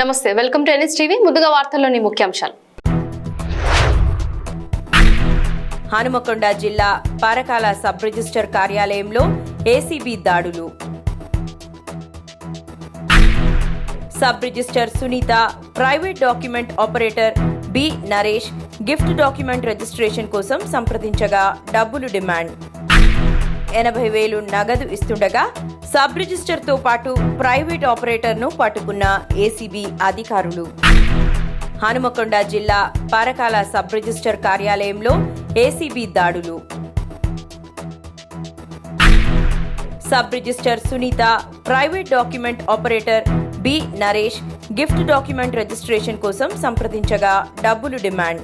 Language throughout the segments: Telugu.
నమస్తే వెల్కమ్ టు ఎన్ఎస్ టీవీ ముందుగా వార్తల్లోని ముఖ్యాంశాలు. హనుమకొండ జిల్లా పారకాల సబ్ రిజిస్టర్ కార్యాలయంలో ఏసీబీ దాడులు. Sub register Sunitha private document operator B Naresh gift document registration కోసం సంప్రదించగా డబ్బులు డిమాండ్. ఎనభై వేలు నగదు ఇస్తుండగా సబ్ రిజిస్టర్తో పాటు ప్రైవేట్ ఆపరేటర్ను పట్టుకున్న ఏసీబీ అధికారులు. హనుమకొండ జిల్లా పరకాల సబ్ రిజిస్టర్ కార్యాలయంలో ఏసీబీ దాడులు. Sub register Sunitha private document operator B Naresh gift document registration కోసం సంప్రదించగా డబ్బులు డిమాండ్.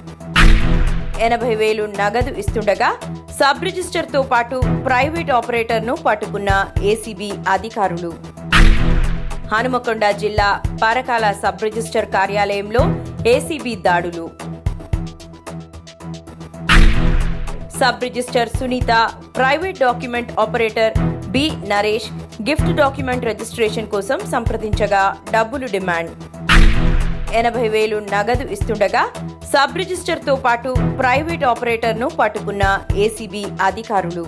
ఎనభై వేలు నగదు ఇస్తుండగా సబ్ రిజిస్టర్తో పాటు ప్రైవేట్ ఆపరేటర్ను పట్టుకున్న ఏసీబీ అధికారులు. హనుమకొండ జిల్లా పరకాల సబ్ రిజిస్టర్ కార్యాలయంలో ఏసీబీ దాడులు. Sub register Sunitha private document operator B Naresh gift document registration కోసం సంప్రదించగా డబ్బులు డిమాండ్. ఎనభై వేలు నగదు ఇస్తుండగా సబ్ రిజిస్టర్తో పాటు ప్రైవేట్ ఆపరేటర్ను పట్టుకున్న ఏసీబీ అధికారులు.